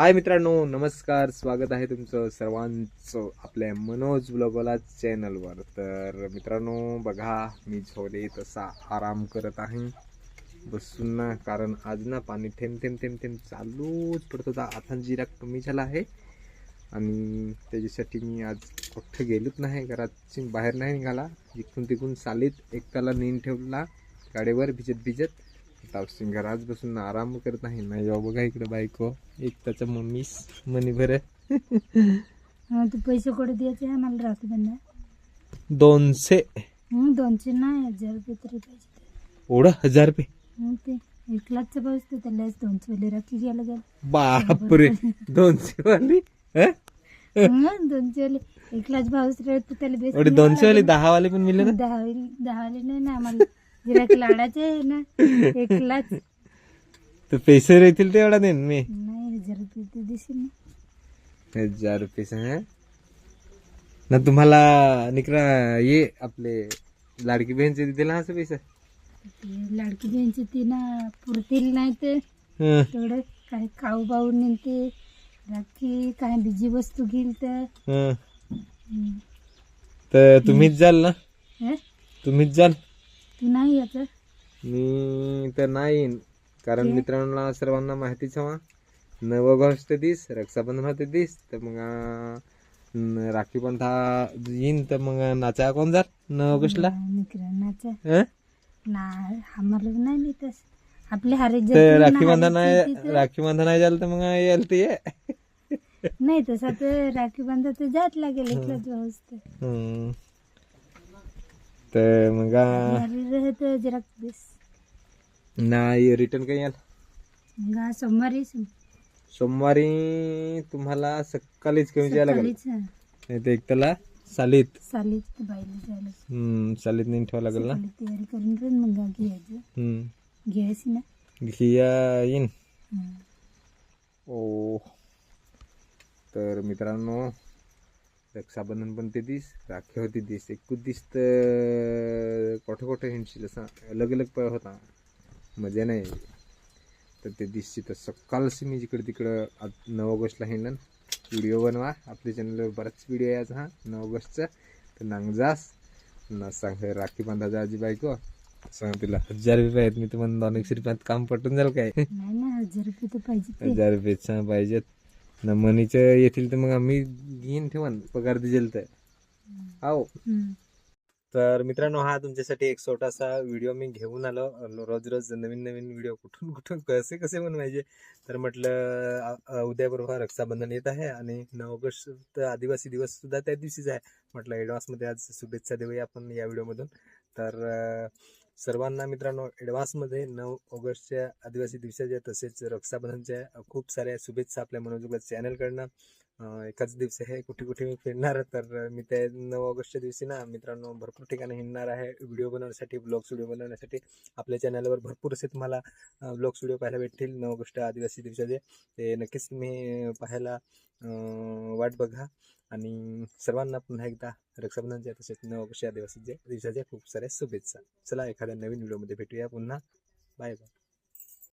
हाय मित्रांनो नमस्कार. स्वागत आहे तुमचं सर्वांचं आपल्या मनोज ब्लॉगोला चॅनलवर. तर मित्रांनो बघा मी झोले तसा आराम करत आहे. बसून ना कारण आज ना पाणी थेंब थेंब थेंब थेंब चालूच पडत. होता आता जिरा कमी झाला आहे. आणि त्याच्यासाठी मी आज कुठं गेलोच नाही. घरात बाहेर नाही निघाला. जिकडून तिकडून चालीत एकट्याला नेऊन ठेवला. गाडीवर भिजत भिजत. तावसिंग घरात बसून आराम करत नाही नाही जाऊ बघा इकडे बायको. एक त्याच्या मम्मीस. मनी भर हा तू पैसे कुठे द्यायचे? मला राखी बंधा दोनशे. दोनशे नाही हजार रुपये तरी पाहिजे ओढ हजार रुपये? हं, ते एक लाखचं पाऊस तर त्यालाच दोनशे वाले राखी घ्यायला गेलं. बापरे. दोनशे वाली हं? हं, दोनशे वाले एक लाख राहतो त्याला बेस एवढे दोनशे वाली दहा वाले पण ना दहा वाले दहा वाले नाही ना आम्हाला. गिराक लाडाचे आहे ना एक लाख तर पैसे राहतील ते एवढा देईन मी. नाही हजार रुपये ते ना. हजार रुपये सांग ना तुम्हाला निकरा ये आपले लाडकी बहीणचे दिला असं पैसा? ते लाडकी बहिणीचे ते ना पुरतील नाही ते. हं, तेवढं काही खाऊ बाऊ नेते राखी काही बिजी वस्तू घेईल तर. हं. हं. तर तुम्हीच जाल ना? हं? तुम्हीच जाल? तू नाही याचं मी तर नाही कारण मित्रांना सर्वांना माहितीच हवा नव ऑगस्ट दिस रक्षाबंधन होते दिस तर मग राखी पण था येईन तर मग नाचा कोण जात? नऊ ऑगस्टला निकरांनाचं हं? ना आम्हाला नाही तस आपले हारे राखी बांधन नाही राखी बांधन नाही झालं तर मग यायला ते. नाही तसा राखी बांधा तर जात लागेल दिवस तर मग जरा नाही रिटर्न काही याल आज सोमवारी सोमवारी तुम्हाला सकाळीच घेऊन जायला लागेल. सकाळीच हं. नाही तर एक त्याला सालीत बाईला जायला हं, सालीत नेऊन ठेवावं लागेल ना? सकाळी तयारी करून ठेवून मग घ्यायचं. घ्यायची ना? घिया येईन. हं. ओ तर मित्रांनो रक्षाबंधन पण ते दिस राखी होती दिस एकूच दिस तर कोठे कोठे हिंडशील असा अलग अलग पळ होता. मजा नाही तर ते दिसची तर सकाळच मी जिकडे तिकडं आज नऊ ऑगस्टला हिंडन. व्हिडिओ बनवा आपल्या चॅनलवर बराच व्हिडिओ यायचा हा नऊ ऑगस्टचा. तर नांगजास ना सांग राखी बांधायचा आजी बायको. सांग तिला हजार रुपये आहेत मी तुम्हाला दोन एकशे रुपयात काम पटून जाईल काय? हजार रुपये तर पाहिजे हजार रुपये पाहिजेत. ना मनीचं येतील तर मग आम्ही घेईन ठेवान पगार दिजेल तर. हो हं. तर मित्रांनो हा तुमच्यासाठी एक छोटासा व्हिडिओ मी घेऊन आलो. रोज रोज नवीन नवीन व्हिडिओ कुठून कुठून कसे कसे बनवायचे? तर म्हटलं अ- अ, उद्या बरोबर रक्षाबंधन येत आहे आणि नऊ ऑगस्ट आदिवासी दिवस सुद्धा त्या दिवशीच आहे. म्हटलं ॲडव्हान्समध्ये आज शुभेच्छा देऊया आपण या व्हिडिओमधून. तर सर्वांना मित्रांनो ॲडव्हान्समध्ये नऊ ऑगस्टच्या आदिवासी दिवसाच्या तसेच रक्षाबंधनच्या खूप साऱ्या शुभेच्छा आपल्या मनोजोग चॅनलकडनं. एकाच दिवस हे कुठे कुठे मी फिरणार तर मी त्या नऊ ऑगस्टच्या दिवशी ना मित्रांनो भरपूर ठिकाणी हिंडणार आहे. व्हिडिओ बनवण्यासाठी ब्लॉग्स व्हिडिओ बनवण्यासाठी आपल्या चॅनलवर भरपूर असे तुम्हाला ब्लॉग्स व्हिडिओ पाहायला भेटतील नऊ ऑगस्ट आदिवासी दिवसाचे. ते नक्कीच तुम्ही पाहायला वाट बघा. आणि सर्वांना पुन्हा एकदा रक्षाबंधनच्या तसेच नऊ ऑगस्ट आदिवासी दिवसाच्या खूप साऱ्या शुभेच्छा. चला एखाद्या नवीन व्हिडिओमध्ये भेटूया पुन्हा. Bye bye